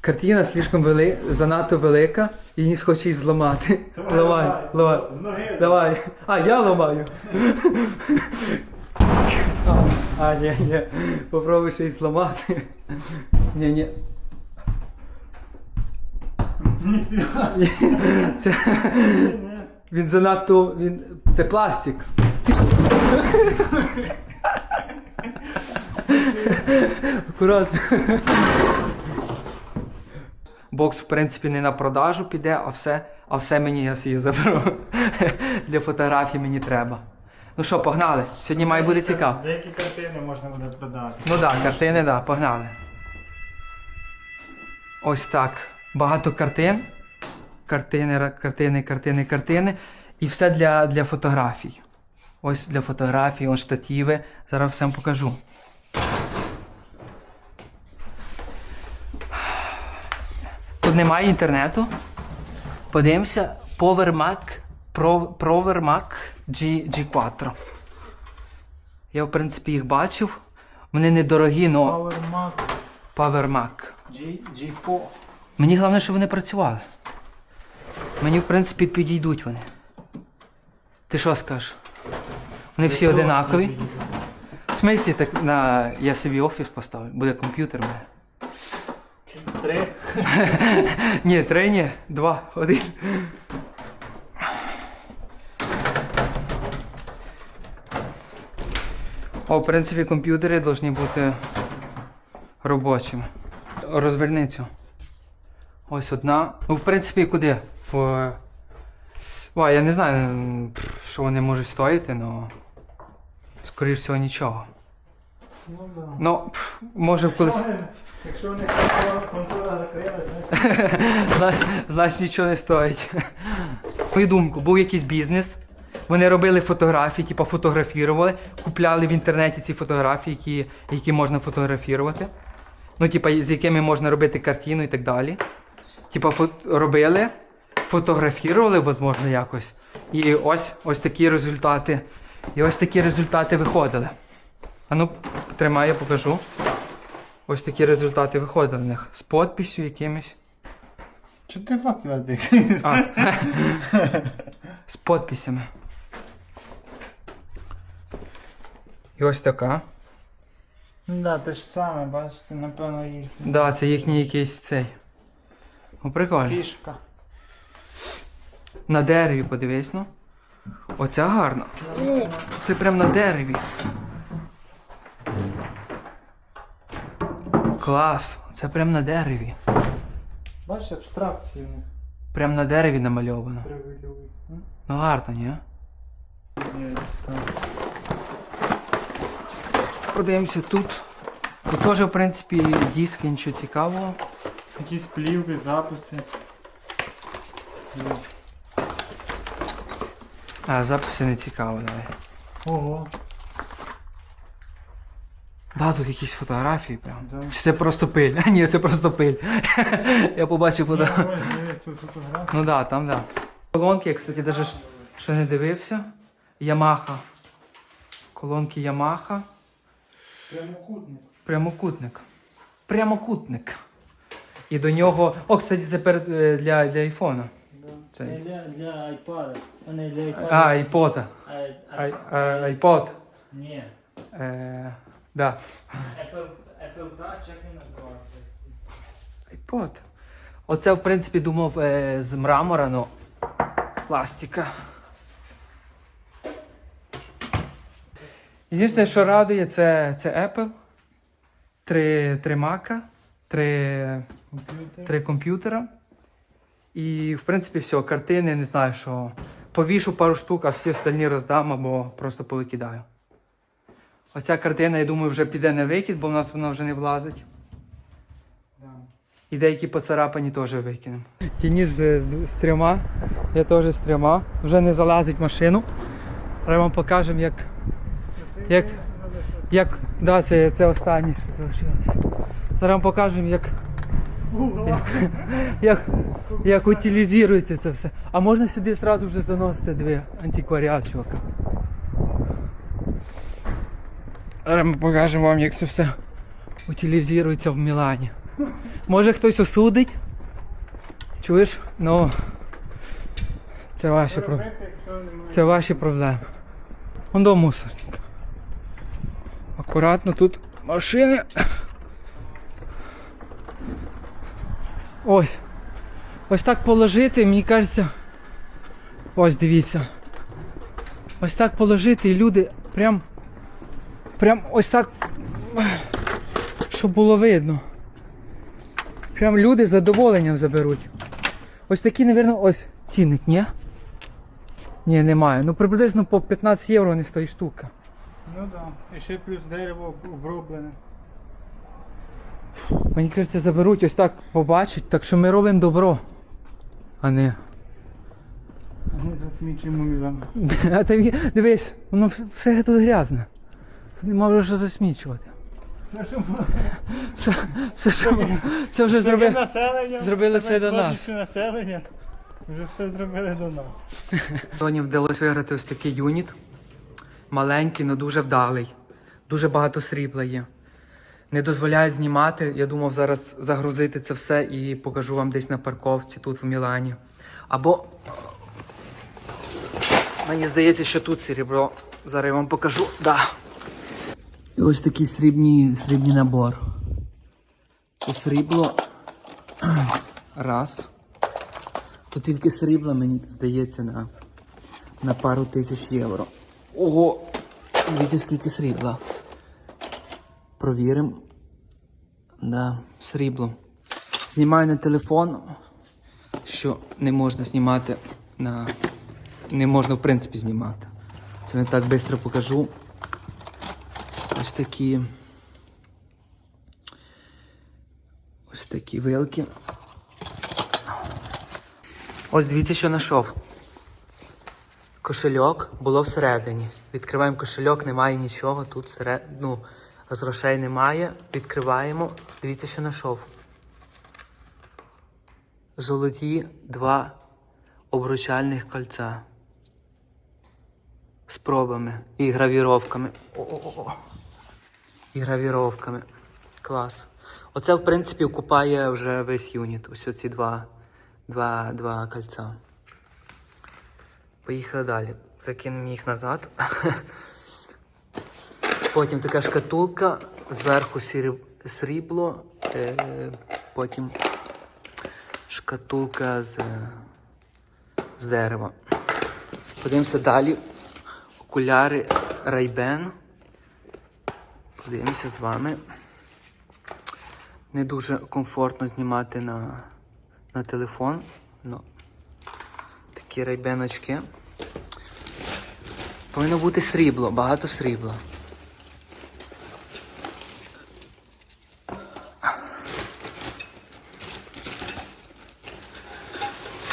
Картина слишком вели... занадто велика і ніс хоче її зламати. Ламай, ламай. З ноги. Давай. А, я ламаю. А, А, ні, ні. Попробуй ще й зламати. Ні, ні. Це... Він занадто. Він... Це пластик. Акуратно. Бокс, в принципі, не на продажу піде, а все, а все мені я собі заберу. Для фотографій мені треба. Ну що, погнали? Сьогодні має бути цікаво. Деякі картини можна буде продати. Ну так, да, картини, да, погнали. Ось так. Багато картин. Картини, картини, картини, картини. І все для, для фотографій. Ось для фотографій, ось штативи. Зараз всім покажу. Немає інтернету. Подивимося. PowerMac Pro, PowerMac G, G4. Я, в принципі, їх бачив. Вони недорогі, але Power Mac PowerMac. G, G4. Мені головне, щоб вони працювали. Мені, в принципі, підійдуть вони. Ти що скажеш? Вони всі одинакові. В смислі, так на я собі офіс поставлю, буде комп'ютер. Три. Ні, три, ні, два, один. О, в принципі, комп'ютери повинні бути робочими. Розверни цю. Ось одна. Ну, в принципі, куди? В. Ой, я не знаю, що вони можуть стоїти, але. Скоріше всього нічого. Ну да. Ну, може в колись. Якщо них контора, закрилась, значить Значить нічого не стоїть. Мою думку, був якийсь бізнес. Вони робили фотографії, типу фотографірували, купляли в інтернеті ці фотографії, які, які можна фотографірувати. Ну, типу, з якими можна робити картину і так далі. Типа фо- робили, фотографірували, можливо, якось. І ось ось такі результати. І ось такі результати виходили. А ну, тримай, я покажу. Ось такі результати виходили в них з подписю якимось. Чого ти факела дикаєш? А, з подписями. І ось така. Ну да, те ж саме, бачиш, це напевно їх Да, це їхній якийсь цей. О, прикольно. фішка. На дереві подивись, ну. Оця гарна. Це прям на дереві. Клас. Це прям на дереві. Бачиш, них Прям на дереві намальовано. привилюють. Ну гарно, ні? Ні, так. Подивимося тут. Тут теж, в принципі, диски, нічого цікавого. Якісь плівки, записи. А, записи не цікаво, давай. Ого. Да, тут якісь фотографії прям. Да. Чи це просто пиль? А, ні, це просто пиль. Я побачив фото. ось, дивись, тут фотографії. Ну да, там да. Колонки, я, кстати, даже ж- ще не дивився. Ямаха. Колонки Ямаха. Прямокутник. Прямокутник. Прямокутник. І до нього. О, кстати, це перед, е, для, для айфона. Да. Це- Не для, для iPad. А не для iPad. А, айпота. Ай- Ай, а, айпод. Ні. Е, да. Apple, Apple Touch, як він називається? Айпод. Оце, в принципі, думав е, з мрамора, ну пластика. Єдине, що радує, це, це Apple. Три, три Mac, три, Комп'ютер. три комп'ютера. І, в принципі, все, картини, не знаю, що. Повішу пару штук, а всі остальні роздам або просто повикидаю. Оця картина, я думаю, вже піде на викид, бо в нас вона вже не влазить. І деякі поцарапані теж викинемо. Тіні з, з, з трьома, я теж з трьома. Вже не залазить в машину. Зараз вам покажемо, як. Як- як да, це, це останнє, що залишилось. Зараз вам покажемо, як, як, як утилізується це все. А можна сюди одразу вже заносити дві антикваріат, чувака. Зараз ми покажемо вам, як це все утилізується в Мілані. Може хтось осудить? Чуєш? Ну. Це ваші проблеми. Це ваші проблеми. Вон до мусорник. Акуратно тут машини. Ось. Ось так положити, мені кажеться. Ось дивіться. Ось так положити і люди прям. Прям ось так. Щоб було видно. Прям люди з задоволенням заберуть. Ось такі, напевно, ось цінник, ні? Ні, немає. Ну приблизно по 15 євро не стоїть штука. Ну так. Да. І ще плюс дерево оброблене. Мені кажеться, заберуть ось так побачать, так що ми робимо добро. А не. А не засмічуємо мілами. А дивись, воно все тут грязне. Нема вже що засмічувати. Це що було? Що, це вже Таке зробив. населення. зробили все до нас. населення. Вже все зробили до нас. Сьогодні вдалося виграти ось такий юніт. Маленький, але дуже вдалий. Дуже багато срібла є. Не дозволяє знімати. Я думав зараз загрузити це все і покажу вам десь на парковці тут в Мілані. Або мені здається, що тут срібло. Зараз я вам покажу. Да. Ось такий срібні, срібний набор. Це срібло. Раз. Тут тільки срібла, мені здається, на, на пару тисяч євро. Ого! Дивіться, скільки срібла. Провіримо. Да, срібло. Знімаю на телефон, що не можна знімати на. Не можна, в принципі, знімати. Це я так швидко покажу. Ось такі. Ось такі вилки. Ось дивіться, що знайшов. Кошельок було всередині. Відкриваємо кошельок, немає нічого. Тут всеред... ну, з грошей немає. Відкриваємо. Дивіться, що знайшов. Золоті два обручальних кольця. З пробами і гравіровками. О-о-о. І гравіровками. Клас. Оце, в принципі, окупає вже весь юніт. Ось оці два, два, два кольця. Поїхали далі. Закинемо їх назад. Потім така шкатулка, зверху срібло, е, потім шкатулка з, з дерева. Подивимося далі. Окуляри Ray-Ban. Подивимося з вами. Не дуже комфортно знімати на, на телефон. Ну, такі райбеночки. Повинно бути срібло, багато срібла.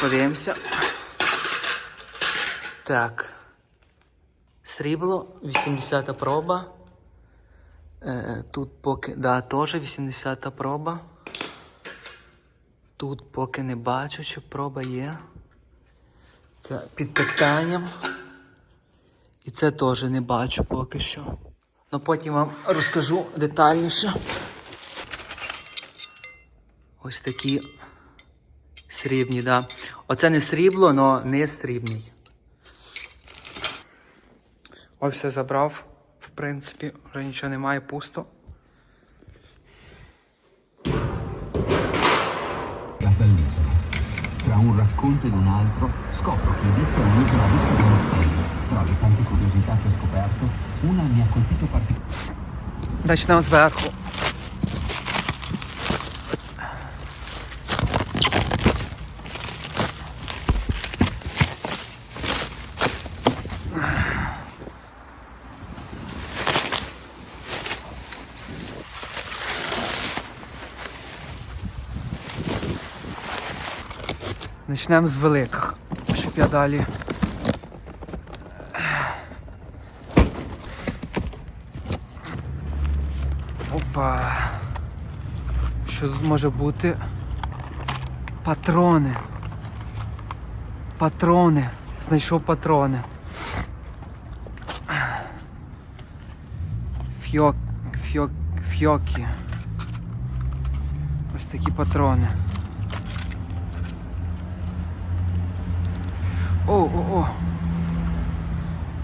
Подивимося. Так. Срібло, 80 проба. Е, тут поки. Да, теж 80-та проба. Тут поки не бачу, чи проба є. Це під питанням. І це теж не бачу поки що. Ну потім вам розкажу детальніше. Ось такі срібні, да. Оце не срібло, але не срібний. Ось все забрав, принципі, вже нічого немає, пусто. la bell'isola. Tra un racconto ed un altro scopro che Ibiza è un'isola ricca di misteri. Tra le tante curiosità che ho scoperto, una mi ha colpito particolarmente. Почнемо зверху. Почнемо з великих, щоб я далі. Опа. Що тут може бути? Патрони. Патрони. Знайшов патрони. Фьок. Фьок. Фьокі. Ось такі патрони. О, о, о.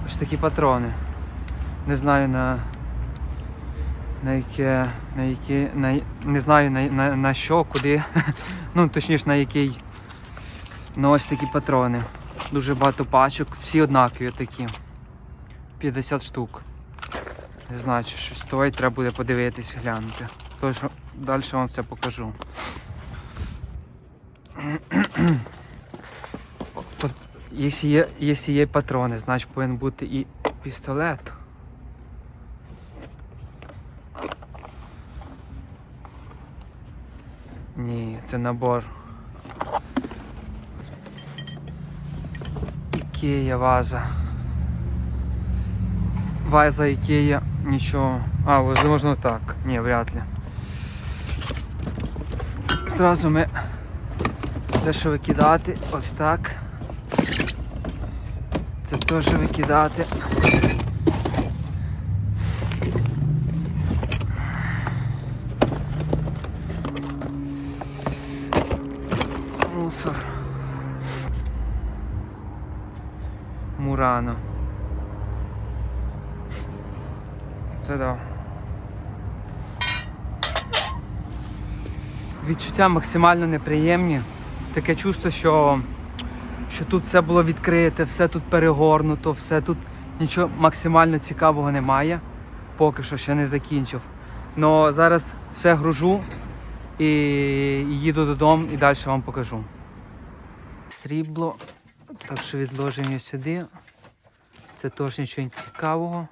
Ось такі патрони. Не знаю на. На яке. На яке. На, не знаю на, на, на що, куди. ну, точніше, на який. Ну ось такі патрони. Дуже багато пачок, всі однакові такі. 50 штук. Не знаю, чи щось стоїть, треба буде подивитись, глянути. Тож далі вам все покажу. Якщо є, якщо є патрони, значить повинен бути і пістолет. Ні, це набор. Ікея ваза. Ваза Ікея, нічого. А, возможно так. Ні, вряд ли. Зразу ми дещо викидати. Ось так. Теж викидати. Мусор. Мурано. Це да. Відчуття максимально неприємні. Таке чувство, що, що тут все було відкрите, все тут перегорнуто, все тут нічого максимально цікавого немає. Поки що ще не закінчив. Но зараз все гружу і їду додому і далі вам покажу. Срібло. Так що відложимо сюди. Це теж нічого цікавого.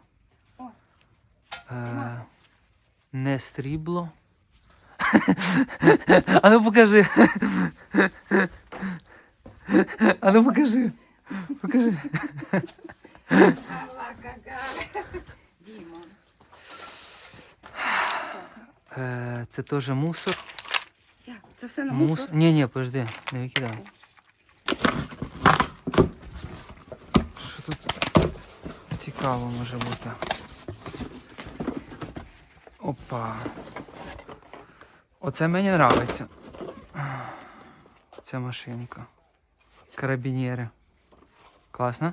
Е, не срібло. А ну покажи. А ну покажи. Покажи. Е, це теж мусор. Як? Це все на Мус... мусор? Ні, ні, подожди, не викидай. Що тут цікаво може бути? Опа. Оце мені подобається. Ця машинка. Карабінєри. Класно?